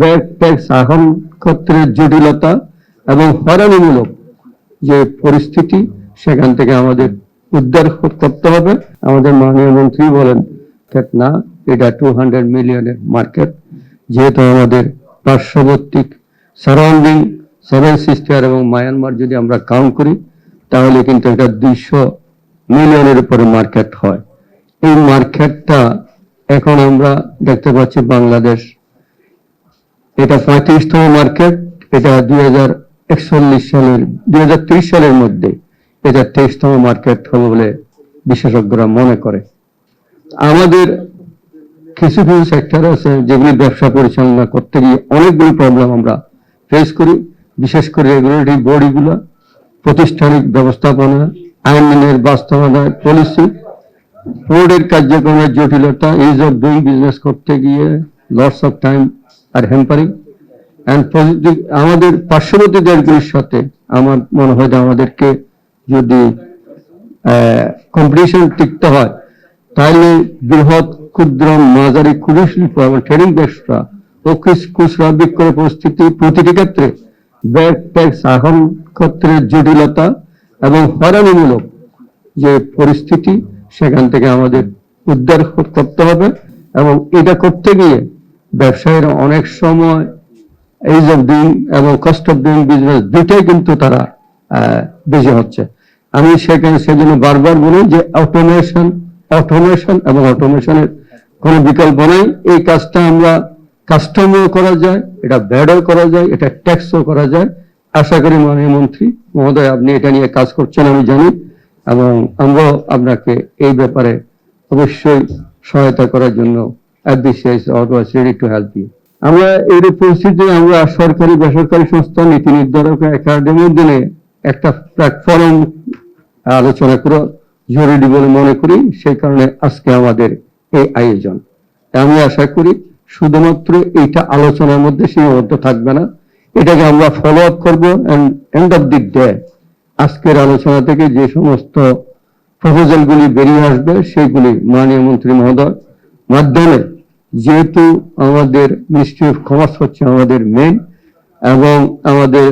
Bag tax আহরণ ক্ষেত্রের জটিলতা এবং হয়রানিমূলক যে পরিস্থিতি, সেখান থেকে আমাদের উদ্ধার করতে হবে। আমাদের মাননীয় মন্ত্রী বলেন না, এটা টু হান্ড্রেড মিলিয়নের মার্কেট যেহেতু আমাদের পার্শ্ববর্তী সারাউন্ডিং সেভেন সিস্টার এবং মায়ানমার যদি আমরা কাউন্ট করি, তাহলে কিন্তু এটা দুইশো মিলিয়নের উপরে মার্কেট হয়। এই মার্কেটটা এখন আমরা দেখতে পাচ্ছি বাংলাদেশ এটা পঁয়ত্রিশতম মার্কেট এটা দুই হাজার একচল্লিশ সালের দুই হাজার ত্রিশ সালের মধ্যে এটা তেইশতম মার্কেট হবে বলে বিশেষজ্ঞরা মনে করে। আমাদের কিছু কিছু সেক্টর আছে যেগুলি ব্যবসা পরিচালনা করতে গিয়ে অনেকগুলি প্রবলেম আমরা ফেস করি। বিশেষ করে রেগুলেটরি বডিগুলো প্রতিষ্ঠানিক ব্যবস্থাপনা, আইনের বাস্তবতায় পলিসি বোর্ডের কার্যক্রমের জটিলতা ইজ অফ ডুইং বিজনেস করতে গিয়ে lots of time are hampering আমাদের পার্শ্ববর্তী দেশগুলির সাথে আমার মনে হয় যে আমাদেরকে যদি কম্পিটিশন টিকতে হয়, তাহলে বৃহৎ ক্ষুদ্র, মাঝারি ক্ষুদ্র শিল্প এবং ট্রেডিং ব্যবসা ও খুচরা বিক্রয় পরিস্থিতি প্রতিটি ক্ষেত্রে ব্যাগ ট্যাক্স আহরণ ক্ষেত্রের জটিলতা এবং হয়রানিমূলক যে পরিস্থিতি, সেখান থেকে আমাদের উদ্ধার করতে হবে এবং এটা করতে গিয়ে ব্যবসায়ীরা অনেক সময় এইজ অফ ডুইং এবং কস্ট অফ ডুইং বিজনেস দুইটাই কিন্তু তারা বেশি হচ্ছে। আমি সেখানে সেজন্য বারবার বলি যে অটোমেশন অটোমেশন এবং অটোমেশনের কোনো বিকল্প নেই। এই কাজটা আমরা কাস্টমও করা যায়, এটা ব্যাডও করা যায়, এটা ট্যাক্সও করা যায়। আশা করি মাননীয় মন্ত্রী মহোদয়, আপনি এটা নিয়ে কাজ করছেন আমি জানি এবং আমরাও আপনাকে এই ব্যাপারে অবশ্যই সহায়তা করার জন্য অ্যাডভিসাইজ always ready to help you আমরা এই পরিস্থিতি, আমরা সরকারি, বেসরকারি সংস্থা, নীতি নির্ধারক, একাডেমির দিনে একটা প্ল্যাটফর্ম আলোচনা করা জরুরি বলে মনে করি। সেই কারণে আজকে আমাদের এই আয়োজন। আমি আশা করি শুধুমাত্র এইটা আলোচনার মধ্যে সীমাবদ্ধ থাকবে না। এটাকে আমরা ফলো আপ করব এন্ড অফ দি ডে আজকের আলোচনা থেকে যে সমস্ত প্রপোজালগুলি বেরিয়ে আসবে, সেগুলি মাননীয় মন্ত্রী মহোদয় মাধ্যমে যেহেতু আমাদের মিনিস্ট্রি অফ কমার্স হচ্ছে আমাদের মেন এবং আমাদের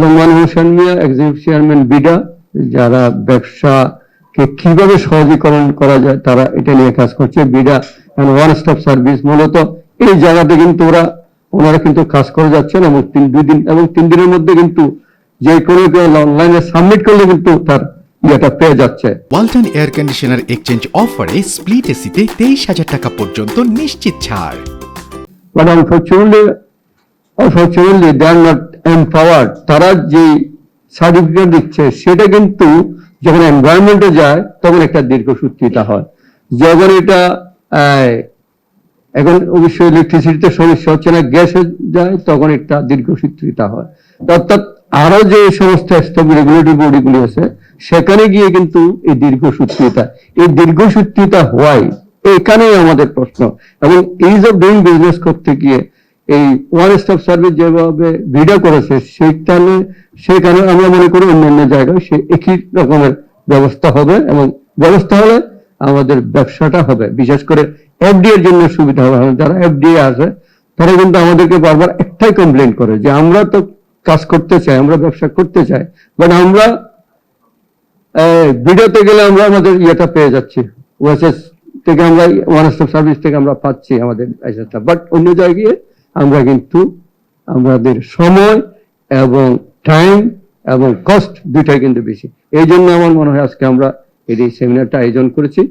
Lokman Hossain Mia executive chairman BIDA, যারা ব্যবসাকে কীভাবে সহজীকরণ করা যায় তারা এটা নিয়ে কাজ করছে। BIDA and one stop service মূলত এই জায়গাতে কিন্তু ওরা, ওনারা কিন্তু কাজ করে যাচ্ছেন এবং তিন, দুই দিন এবং তিন দিনের মধ্যে কিন্তু যে কোনো অনলাইনে সাবমিট করলে কিন্তু তার ইয়েটা পেয়ে যাচ্ছে। ওয়ালটন এয়ার কন্ডিশনার এক্সচেঞ্জ অফারে স্প্লিট এসিতে তেইশ হাজার টাকা পর্যন্ত নিশ্চিত ছাড়। But unfortunately unfortunately they are not empowered তারা যে সার্টিফিকেট দিচ্ছে সেটা কিন্তু যখন এনভায়রনমেন্টে যায় তখন একটা দীর্ঘসূত্রিতা হয়। যখন এটা এখন অবশ্যই ইলেকট্রিসিটিতে সমস্যা হচ্ছে না গ্যাসে যায় তখন একটা দীর্ঘসূত্রিতা হয়। অর্থাৎ আরও যে সমস্ত রেগুলেটরি বডিগুলি আছে সেখানে গিয়ে কিন্তু এই দীর্ঘসূত্রিতা এই দীর্ঘসূত্রিতা হওয়ায় এখানেই আমাদের প্রশ্ন। এবং ইজ অফ ডুইং বিজনেস করতে গিয়ে এই ওয়ান স্টপ সার্ভিস যেভাবে ভিডিও করেছে, সেখানে সেখানে আমরা মনে করি অন্যান্য জায়গায় সে একই রকমের ব্যবস্থা হবে এবং ব্যবস্থা হলে আমাদের ব্যবসাটা হবে। বিশেষ করে এফডি এর জন্য সুবিধা হবে। যারা এফডিএ আছে, তারা কিন্তু আমাদেরকে বারবার একটাই কমপ্লেন করে যে আমরা তো কাজ করতে চাই, আমরা ব্যবসা করতে চাই বাট আমরা ভিডিওতে গেলে আমরা আমাদের ইয়েটা পেয়ে যাচ্ছি। ওএসএস থেকে আমরা ওয়ান স্টপ সার্ভিস থেকে আমরা পাচ্ছি আমাদের লাইসেন্সটা বাট অন্য জায়গায় আমরা কিন্তু আমাদের সময় এবং টাইম এবং কস্ট দুইটাই কিন্তু বেশি। এই জন্য আমার মনে হয় আজকে আমরা এই সেমিনারটা আয়োজন করেছি।